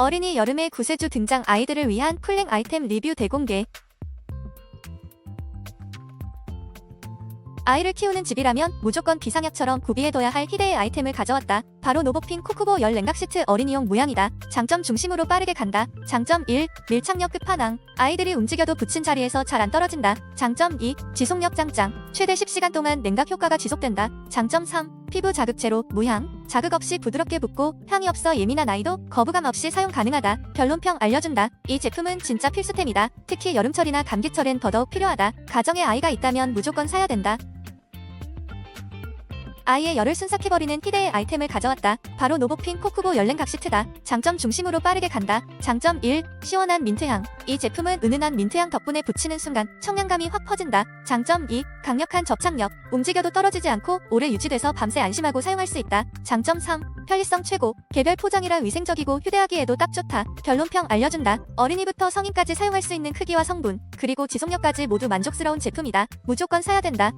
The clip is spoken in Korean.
어린이 여름에 구세주 등장 아이들을 위한 쿨링 아이템 리뷰 대공개. 아이를 키우는 집이라면 무조건 비상약처럼 구비해둬야 할 희대의 아이템을 가져왔다. 바로 노보핀 코쿠보 열 냉각 시트 어린이용 모양이다. 장점 중심으로 빠르게 간다. 장점 1. 밀착력 끝판왕. 아이들이 움직여도 붙인 자리에서 잘 안 떨어진다. 장점 2. 지속력 짱짱. 최대 10시간 동안 냉각 효과가 지속된다. 장점 3. 피부 자극 제로, 무향. 자극 없이 부드럽게 붙고 향이 없어 예민한 아이도 거부감 없이 사용 가능하다. 변론평 알려준다. 이 제품은 진짜 필수템이다. 특히 여름철이나 감기철엔 더더욱 필요하다. 가정에 아이가 있다면 무조건 사야 된다. 아이의 열을 순삭해버리는 희대의 아이템을 가져왔다. 바로 노보핀 코쿠보 열랭각 시트다. 장점 중심으로 빠르게 간다. 장점 1. 시원한 민트향. 이 제품은 은은한 민트향 덕분에 붙이는 순간 청량감이 확 퍼진다. 장점 2. 강력한 접착력. 움직여도 떨어지지 않고 오래 유지돼서 밤새 안심하고 사용할 수 있다. 장점 3. 편리성 최고. 개별 포장이라 위생적이고 휴대하기에도 딱 좋다. 결론평 알려준다. 어린이부터 성인까지 사용할 수 있는 크기와 성분, 그리고 지속력까지 모두 만족스러운 제품이다. 무조건 사야 된다.